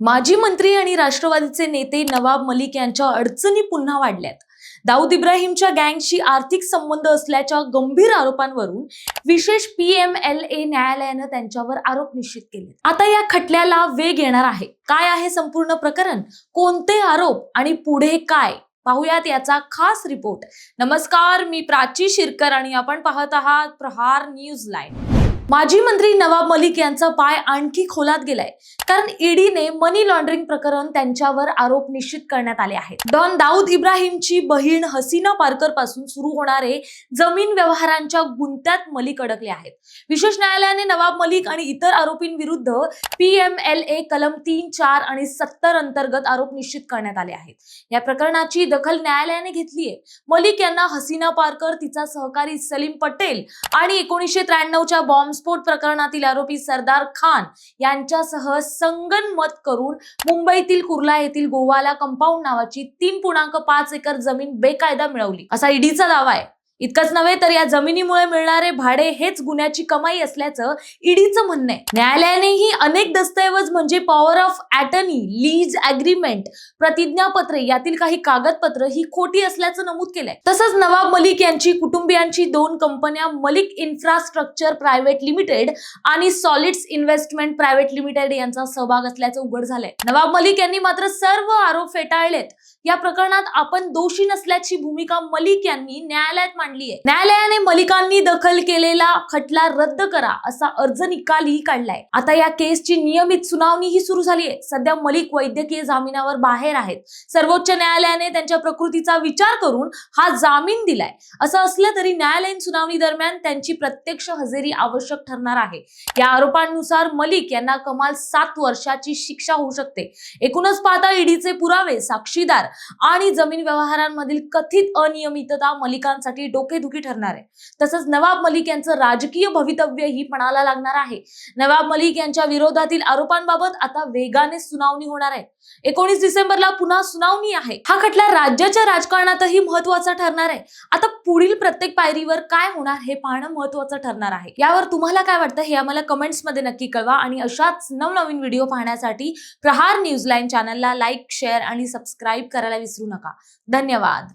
माजी मंत्री आणि राष्ट्रवादीचे नेते नवाब मलिक यांच्या अडचणी पुन्हा वाढल्यात. दाऊद इब्राहिमच्या गँगशी आर्थिक संबंध असल्याच्या गंभीर आरोपांवरून विशेष पीएमएलए न्यायालयानं त्यांच्यावर आरोप निश्चित केले आता या खटल्याला वेग येणार आहे. काय आहे संपूर्ण प्रकरण? कोणते आरोप आणि पुढे काय? पाहुयात याचा खास रिपोर्ट. नमस्कार मी प्राची शिरकर आणि आपण पाहत आहात प्रहार न्यूज लाईव्ह. माजी मंत्री नवाब मलिक यांचा पाय आणखी खोलात गेलाय. कारण ईडीने मनी लॉन्ड्रिंग प्रकरण त्यांच्यावर आरोप निश्चित करण्यात आले आहेत. डॉन दाऊद इब्राहिमची बहीण हसीना पारकरपासून सुरू होणारे जमीन व्यवहारांच्या गुंत्यात मलिक अडकले आहेत. विशेष न्यायालयाने नवाब मलिक आणि इतर आरोपींविरुद्ध पीएमएलए कलम तीन चार आणि सत्तर अंतर्गत आरोप निश्चित करण्यात आले आहेत. या प्रकरणाची दखल न्यायालयाने घेतलीये मलिक यांना हसीना पारकर तिचा सहकारी सलीम पटेल आणि एकोणीसशे त्र्याण्णवच्या बॉम्बस्फोट प्रकरणातील आरोपी सरदार खान यांच्यासह संगनमत करून मुंबईतील कुर्ला येथील गोवाला कंपाऊंड नावाची तीन पूर्णांक पाच एकर जमीन बेकायदा मिळवली. असा ईडीचा दावा आहे. इतकंच नव्हे तर या जमिनीमुळे मिळणारे भाडे हेच गुन्ह्याची कमाई असल्याचं ईडीचं म्हणणं आहे. न्यायालयानेही अनेक दस्तऐवज म्हणजे power of attorney lease agreement प्रतिज्ञापत्रे यातील काही कागदपत्र ही खोटी असल्याचं नमूद केलंय. तसंच नवाब मलिक यांची कुटुंबियांची दोन कंपन्या मलिक इन्फ्रास्ट्रक्चर प्रायव्हेट लिमिटेड आणि सॉलिड्स इन्व्हेस्टमेंट प्रायव्हेट लिमिटेड यांचा सहभाग असल्याचं उघड झालंय. नवाब मलिक यांनी मात्र सर्व आरोप फेटाळलेत. या प्रकरणात आपण दोषी नसल्याची भूमिका मलिक यांनी न्यायालयात मांडली आहे न्यायालयाने मलिकांनी दखल केलेला खटला रद्द करा असा अर्ज निकालही काढलाय. आता या केसची नियमित सुनावणीही सुरू झाली आहे सध्या मलिक वैद्यकीय जामिनावर बाहेर आहेत. सर्वोच्च न्यायालयाने त्यांच्या प्रकृतीचा विचार करून हा जामीन दिलाय. असं असलं तरी न्यायालयीन सुनावणी दरम्यान त्यांची प्रत्यक्ष हजेरी आवश्यक ठरणार आहे. या आरोपांनुसार मलिक यांना कमाल सात वर्षाची शिक्षा होऊ शकते. एकूणच पाहता ईडीचे पुरावे साक्षीदार आणि जमीन व्यवहारांमधील कथित अनियमितता मलिकांसाठी डोकेदुखी ठरणार आहे. तसंच नवाब मलिक यांचं राजकीय भवितव्य ही पणाला लागणार आहे. नवाब मलिक यांच्या विरोधातील आरोपांबाबत आता वेगाने सुनावणी होणार आहे. एकोणीस डिसेंबरला पुन्हा सुनावणी आहे. हा खटला राज्याच्या राजकारणातही महत्त्वाचा ठरणार आहे. आता पुढील प्रत्येक पायरीवर काय होणार हे पाहणं महत्वाचं ठरणार आहे. यावर तुम्हाला काय वाटतं हे आम्हाला कमेंट्समध्ये नक्की कळवा आणि अशाच नवनवीन व्हिडिओ पाहण्यासाठी प्रहार न्यूज लाईन चॅनलला लाईक शेअर आणि सबस्क्राईब करायला विसरू नका. धन्यवाद.